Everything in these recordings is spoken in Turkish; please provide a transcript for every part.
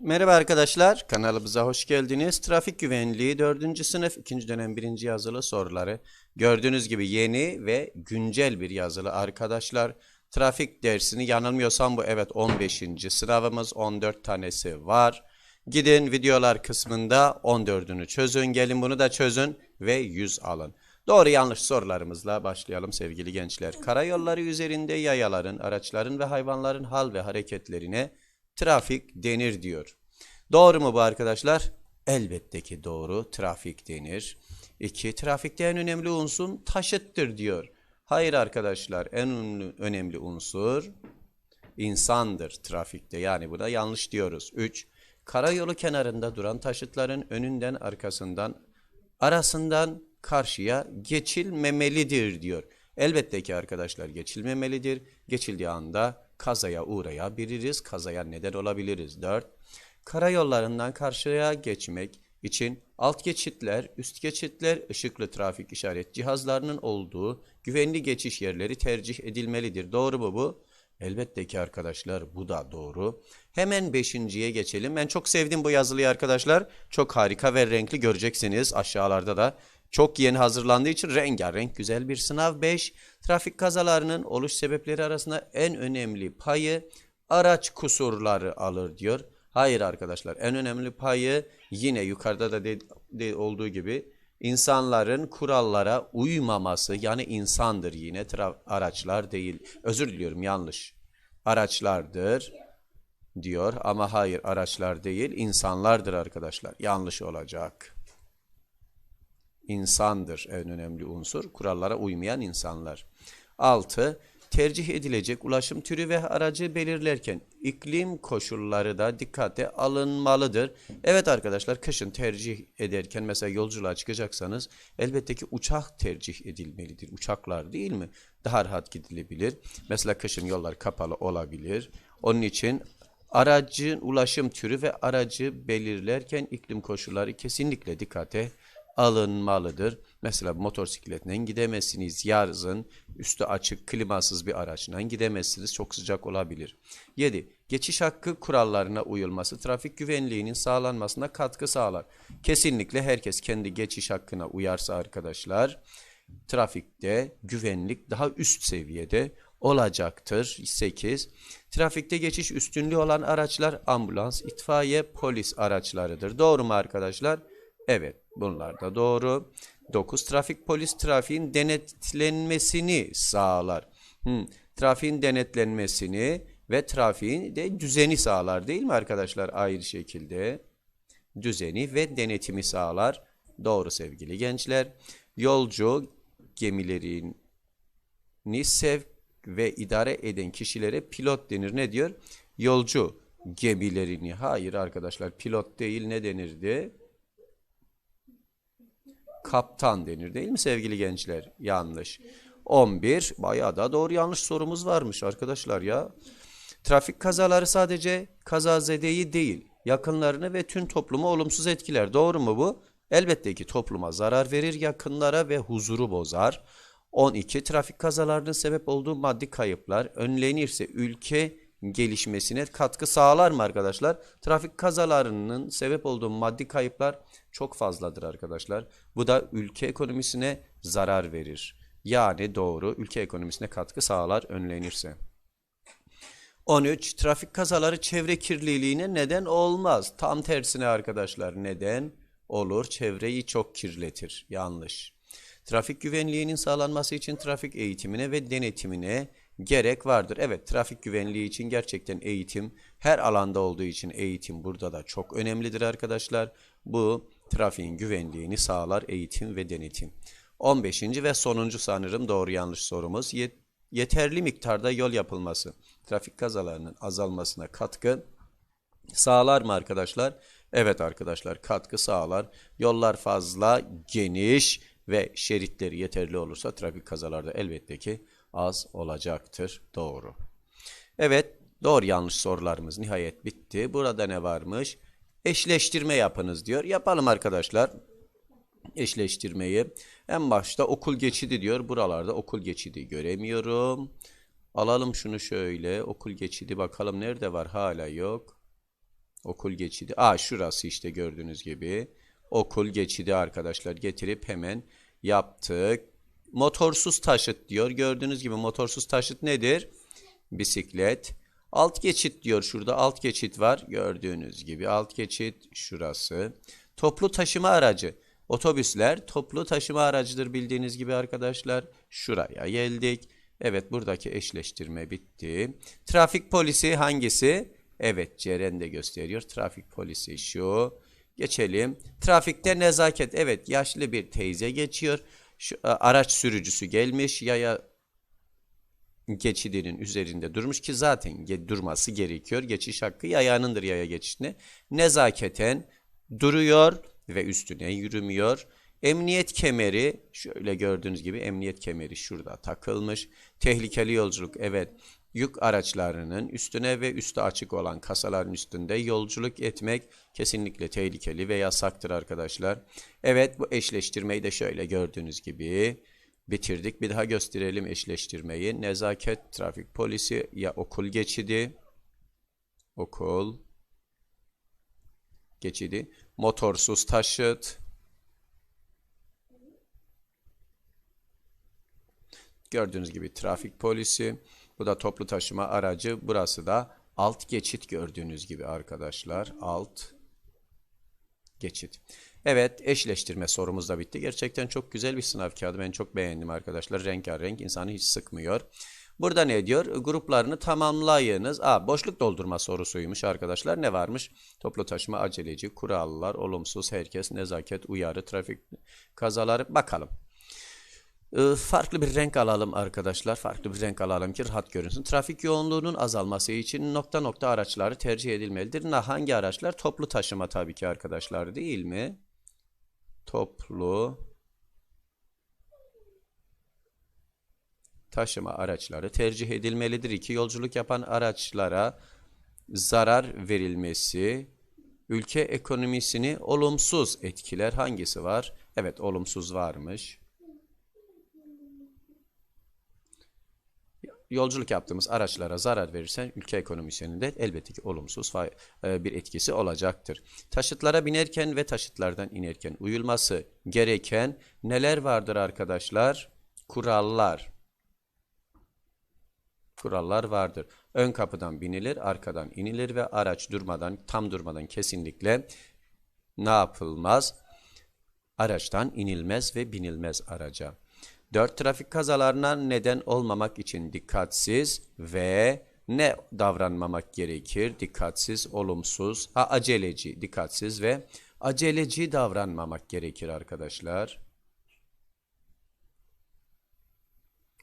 Merhaba arkadaşlar, kanalımıza hoş geldiniz. Trafik güvenliği 4. sınıf 2. dönem 1. yazılı soruları. Gördüğünüz gibi yeni ve güncel bir yazılı arkadaşlar. Trafik dersini yanılmıyorsam bu evet 15. sınavımız 14 tanesi var. Gidin videolar kısmında 14'ünü çözün, gelin bunu da çözün ve 100 alın. Doğru yanlış sorularımızla başlayalım sevgili gençler. Karayolları üzerinde yayaların, araçların ve hayvanların hal ve hareketlerine trafik denir diyor. Doğru mu bu arkadaşlar? Elbette ki doğru. Trafik denir. 2. Trafikte en önemli unsur taşıttır diyor. Hayır arkadaşlar en önemli, unsur insandır trafikte. Yani burada yanlış diyoruz. 3. Karayolu kenarında duran taşıtların önünden arkasından arasından karşıya geçilmemelidir diyor. Elbette ki arkadaşlar geçilmemelidir. Geçildiği anda kazaya uğrayabiliriz. Kazaya neden olabiliriz. 4. Karayollarından karşıya geçmek için alt geçitler, üst geçitler, ışıklı trafik işaret cihazlarının olduğu güvenli geçiş yerleri tercih edilmelidir. Doğru mu bu? Elbette ki arkadaşlar bu da doğru. Hemen beşinciye geçelim. Ben çok sevdim bu yazılıyı arkadaşlar. Çok harika ve renkli göreceksiniz aşağılarda da. Çok yeni hazırlandığı için rengarenk güzel bir sınav. 5. Trafik kazalarının oluş sebepleri arasında en önemli payı araç kusurları alır diyor. Hayır arkadaşlar en önemli payı yine yukarıda da de, de olduğu gibi insanların kurallara uymaması yani insandır yine araçlar değil. Özür diliyorum yanlış. Araçlardır diyor ama hayır araçlar değil insanlardır arkadaşlar. Yanlış olacak. İnsandır en önemli unsur. Kurallara uymayan insanlar. 6. Tercih edilecek ulaşım türü ve aracı belirlerken iklim koşulları da dikkate alınmalıdır. Evet arkadaşlar kışın tercih ederken mesela yolculuğa çıkacaksanız elbette ki uçak tercih edilmelidir. Uçaklar değil mi? Daha rahat gidilebilir. Mesela kışın yollar kapalı olabilir. Onun için aracın ulaşım türü ve aracı belirlerken iklim koşulları kesinlikle dikkate alınmalıdır. Mesela motosikletle gidemezsiniz. Yazın üstü açık klimasız bir araçla gidemezsiniz. Çok sıcak olabilir. 7. Geçiş hakkı kurallarına uyulması trafik güvenliğinin sağlanmasına katkı sağlar. Kesinlikle herkes kendi geçiş hakkına uyarsa arkadaşlar trafikte güvenlik daha üst seviyede olacaktır. 8. Trafikte geçiş üstünlüğü olan araçlar ambulans, itfaiye, polis araçlarıdır. Doğru mu arkadaşlar? Evet, bunlar da doğru. 9. Trafik polis trafiğin denetlenmesini sağlar. Hmm, trafiğin denetlenmesini ve trafiğin de düzeni sağlar değil mi arkadaşlar? Ayrı şekilde düzeni ve denetimi sağlar. Doğru sevgili gençler. Yolcu gemilerini sevk ve idare eden kişilere pilot denir. Ne diyor? Yolcu gemilerini. Hayır arkadaşlar pilot değil ne denirdi? Kaptan denir değil mi sevgili gençler? Yanlış. 11. Bayağı da doğru yanlış sorumuz varmış arkadaşlar ya. Trafik kazaları sadece kazazedeyi değil, yakınlarını ve tüm toplumu olumsuz etkiler. Doğru mu bu? Elbette ki topluma zarar verir, yakınlara ve huzuru bozar. 12. Trafik kazalarının sebep olduğu maddi kayıplar önlenirse ülke gelişmesine katkı sağlar mı arkadaşlar? Trafik kazalarının sebep olduğu maddi kayıplar çok fazladır arkadaşlar. Bu da ülke ekonomisine zarar verir. Yani doğru ülke ekonomisine katkı sağlar önlenirse. 13. Trafik kazaları çevre kirliliğine neden olmaz. Tam tersine arkadaşlar neden olur? Çevreyi çok kirletir. Yanlış. Trafik güvenliğinin sağlanması için trafik eğitimine ve denetimine gerek vardır. Evet trafik güvenliği için gerçekten eğitim her alanda olduğu için eğitim burada da çok önemlidir arkadaşlar. Bu trafiğin güvenliğini sağlar eğitim ve denetim. 15. ve sonuncu sanırım doğru yanlış sorumuz. Yeterli miktarda yol yapılması trafik kazalarının azalmasına katkı sağlar mı arkadaşlar? Evet arkadaşlar katkı sağlar. Yollar fazla geniş ve şeritleri yeterli olursa trafik kazalarda elbette ki az olacaktır. Doğru. Evet doğru yanlış sorularımız nihayet bitti. Burada ne varmış? Eşleştirme yapınız diyor. Yapalım arkadaşlar. Eşleştirmeyi. En başta okul geçidi diyor. Buralarda okul geçidi göremiyorum. Alalım şunu şöyle. Okul geçidi bakalım nerede var? Hala yok. Okul geçidi. Aa şurası işte gördüğünüz gibi. Okul geçidi arkadaşlar getirip hemen yaptık. Motorsuz taşıt diyor. Gördüğünüz gibi motorsuz taşıt nedir? Bisiklet. Alt geçit diyor. Şurada alt geçit var. Gördüğünüz gibi alt geçit şurası. Toplu taşıma aracı. Otobüsler toplu taşıma aracıdır bildiğiniz gibi arkadaşlar. Şuraya geldik. Evet buradaki eşleştirme bitti. Trafik polisi hangisi? Evet Ceren de gösteriyor. Trafik polisi şu. Geçelim. Trafikte nezaket. Evet yaşlı bir teyze geçiyor. Şu, araç sürücüsü gelmiş. Yaya geçidinin üzerinde durmuş ki zaten durması gerekiyor. Geçiş hakkı yayanındır yaya geçişine. Nezaketen duruyor ve üstüne yürümüyor. Emniyet kemeri şöyle gördüğünüz gibi emniyet kemeri şurada takılmış. Tehlikeli yolculuk evet yük araçlarının üstüne ve üstü açık olan kasaların üstünde yolculuk etmek kesinlikle tehlikeli ve yasaktır arkadaşlar. Evet bu eşleştirmeyi de şöyle gördüğünüz gibi bitirdik. Bir daha gösterelim eşleştirmeyi. Nezaket, trafik polisi ya okul geçidi, okul geçidi, motorsuz taşıt, Gördüğünüz gibi trafik polisi. Bu da toplu taşıma aracı. Burası da alt geçit gördüğünüz gibi arkadaşlar. Alt geçit. Evet eşleştirme sorumuz da bitti. Gerçekten çok güzel bir sınav kağıdı. Ben çok beğendim arkadaşlar. Rengarenk insanı hiç sıkmıyor. Burada ne diyor? Gruplarını tamamlayınız. Aa, boşluk doldurma sorusuymuş arkadaşlar. Ne varmış? Toplu taşıma aceleci, kurallar, olumsuz, herkes, nezaket, uyarı, trafik kazaları. Bakalım. Ee, Farklı bir renk alalım arkadaşlar. Farklı bir renk alalım ki rahat görünsün. Trafik yoğunluğunun azalması için nokta nokta araçları tercih edilmelidir. Na hangi araçlar? Toplu taşıma tabii ki arkadaşlar değil mi? Toplu taşıma araçları tercih edilmelidir. İki yolculuk yapan araçlara zarar verilmesi ülke ekonomisini olumsuz etkiler. Hangisi var? Evet olumsuz varmış. Yolculuk yaptığımız araçlara zarar verirsen ülke ekonomisinin de elbette ki olumsuz e, bir etkisi olacaktır. Taşıtlara binerken ve taşıtlardan inerken uyulması gereken neler vardır arkadaşlar? Kurallar. Kurallar vardır. Ön kapıdan binilir, arkadan inilir ve araç durmadan, tam durmadan kesinlikle ne yapılmaz? Araçtan inilmez ve binilmez araca. 4 trafik kazalarına neden olmamak için dikkatsiz ve ne davranmamak gerekir? Dikkatsiz, olumsuz, ha, aceleci, dikkatsiz ve aceleci davranmamak gerekir arkadaşlar.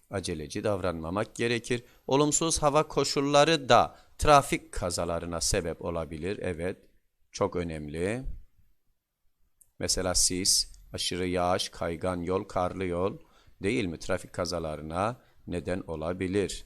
Aceleci davranmamak gerekir. Olumsuz hava koşulları da trafik kazalarına sebep olabilir. Evet, çok önemli. Mesela sis, aşırı yağış, kaygan yol, karlı yol değil mi? Trafik kazalarına neden olabilir.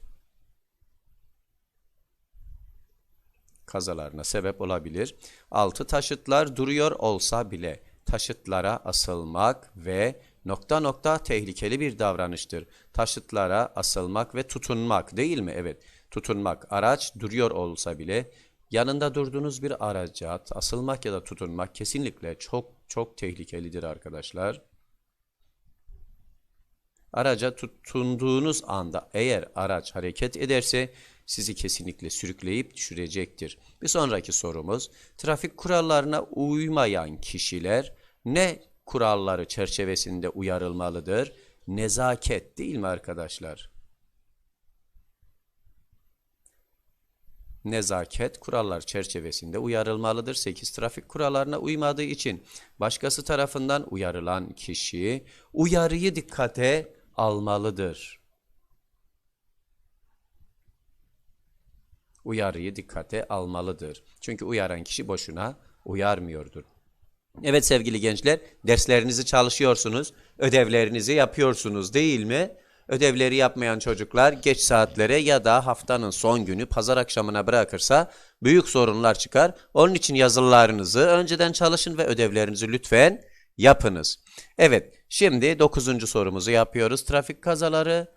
Kazalarına sebep olabilir. Altı taşıtlar duruyor olsa bile taşıtlara asılmak ve nokta nokta tehlikeli bir davranıştır. Taşıtlara asılmak ve tutunmak değil mi? Evet, tutunmak. Araç duruyor olsa bile yanında durduğunuz bir araca asılmak ya da tutunmak kesinlikle çok çok tehlikelidir arkadaşlar. Araca tutunduğunuz anda eğer araç hareket ederse sizi kesinlikle sürükleyip düşürecektir. Bir sonraki sorumuz trafik kurallarına uymayan kişiler ne kuralları çerçevesinde uyarılmalıdır? Nezaket değil mi arkadaşlar? Nezaket kurallar çerçevesinde uyarılmalıdır. 8 trafik kurallarına uymadığı için başkası tarafından uyarılan kişi uyarıyı dikkate almalıdır. Uyarıyı dikkate almalıdır. Çünkü uyaran kişi boşuna uyarmıyordur. Evet sevgili gençler, derslerinizi çalışıyorsunuz, ödevlerinizi yapıyorsunuz değil mi? Ödevleri yapmayan çocuklar geç saatlere ya da haftanın son günü pazar akşamına bırakırsa büyük sorunlar çıkar. Onun için yazılarınızı önceden çalışın ve ödevlerinizi lütfen yapınız. Evet, şimdi dokuzuncu sorumuzu yapıyoruz. Trafik kazaları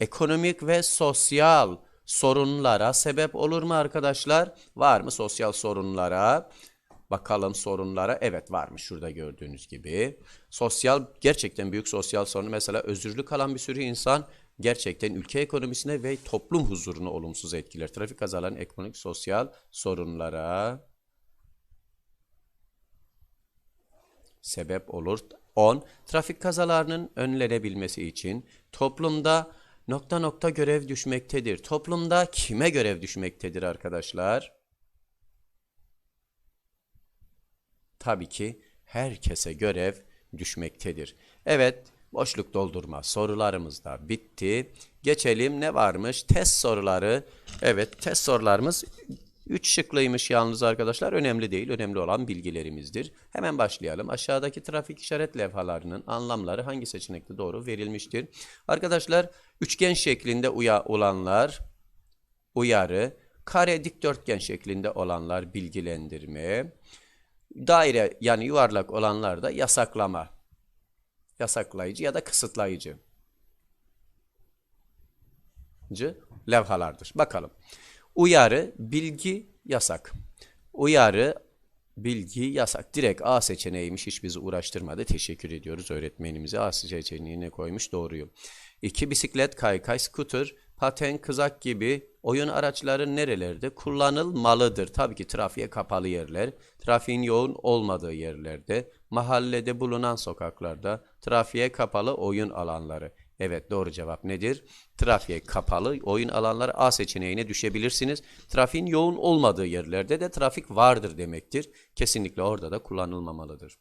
ekonomik ve sosyal sorunlara sebep olur mu arkadaşlar? Var mı sosyal sorunlara? Bakalım sorunlara. Evet varmış şurada gördüğünüz gibi. Sosyal gerçekten büyük sosyal sorun. Mesela özürlü kalan bir sürü insan gerçekten ülke ekonomisine ve toplum huzurunu olumsuz etkiler. Trafik kazalarının ekonomik sosyal sorunlara sebep olur. 10. Trafik kazalarının önlenebilmesi için toplumda nokta nokta görev düşmektedir. Toplumda kime görev düşmektedir arkadaşlar? Tabii ki herkese görev düşmektedir. Evet, boşluk doldurma sorularımız da bitti. Geçelim ne varmış? Test soruları. Evet, test sorularımız 3 şıklıymış yalnız arkadaşlar. Önemli değil. Önemli olan bilgilerimizdir. Hemen başlayalım. Aşağıdaki trafik işaret levhalarının anlamları hangi seçenekte doğru verilmiştir? Arkadaşlar üçgen şeklinde uya olanlar uyarı, kare dikdörtgen şeklinde olanlar bilgilendirme, daire yani yuvarlak olanlar da yasaklama, yasaklayıcı ya da kısıtlayıcı levhalardır. Bakalım. Uyarı, bilgi, yasak. Uyarı, bilgi, yasak. Direkt A seçeneğiymiş. Hiç bizi uğraştırmadı. Teşekkür ediyoruz öğretmenimize. A seçeneğine koymuş. Doğruyu. İki bisiklet, kaykay, scooter, paten, kızak gibi oyun araçları nerelerde kullanılmalıdır? Tabii ki trafiğe kapalı yerler, trafiğin yoğun olmadığı yerlerde, mahallede bulunan sokaklarda, trafiğe kapalı oyun alanları. Evet doğru cevap nedir? Trafiğe kapalı oyun alanları A seçeneğine düşebilirsiniz. Trafiğin yoğun olmadığı yerlerde de trafik vardır demektir. Kesinlikle orada da kullanılmamalıdır.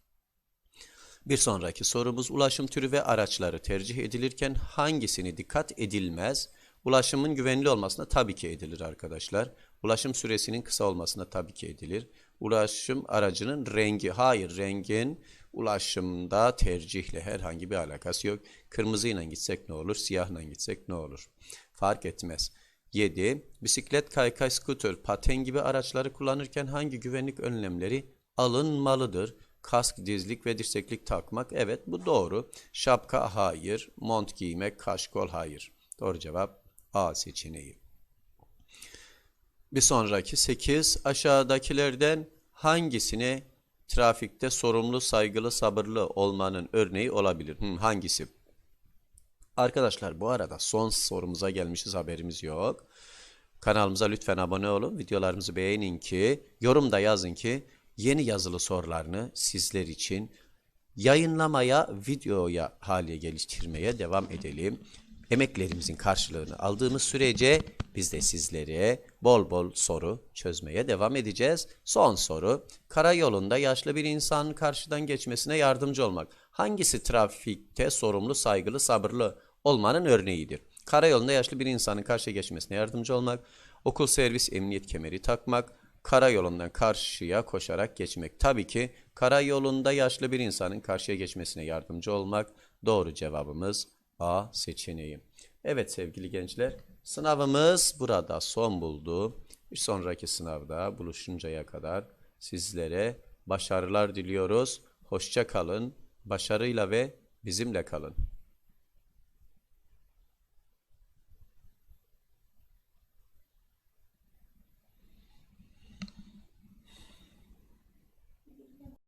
Bir sonraki sorumuz ulaşım türü ve araçları tercih edilirken hangisini dikkat edilmez? Ulaşımın güvenli olmasına tabii ki edilir arkadaşlar. Ulaşım süresinin kısa olmasına tabii ki edilir. Ulaşım aracının rengi, hayır rengin ulaşımda tercihle herhangi bir alakası yok. Kırmızıyla gitsek ne olur, siyahla gitsek ne olur? Fark etmez. 7. Bisiklet, kaykay, skuter, paten gibi araçları kullanırken hangi güvenlik önlemleri alınmalıdır? Kask, dizlik ve dirseklik takmak. Evet bu doğru. Şapka hayır. Mont giymek, kaşkol hayır. Doğru cevap A seçeneği. Bir sonraki 8. Aşağıdakilerden hangisine trafikte sorumlu, saygılı, sabırlı olmanın örneği olabilir? Hmm, hangisi? Arkadaşlar bu arada son sorumuza gelmişiz haberimiz yok. Kanalımıza lütfen abone olun. Videolarımızı beğenin ki, yorumda yazın ki yeni yazılı sorularını sizler için yayınlamaya, videoya hale geliştirmeye devam edelim. Emeklerimizin karşılığını aldığımız sürece biz de sizlere bol bol soru çözmeye devam edeceğiz. Son soru. Karayolunda yaşlı bir insanın karşıdan geçmesine yardımcı olmak. Hangisi trafikte sorumlu, saygılı, sabırlı olmanın örneğidir? Karayolunda yaşlı bir insanın karşıya geçmesine yardımcı olmak, okul servis emniyet kemeri takmak, karayolundan karşıya koşarak geçmek. Tabii ki karayolunda yaşlı bir insanın karşıya geçmesine yardımcı olmak doğru cevabımız A seçeneği. Evet sevgili gençler, sınavımız burada son buldu. Bir sonraki sınavda buluşuncaya kadar sizlere başarılar diliyoruz. Hoşça kalın, başarıyla ve bizimle kalın.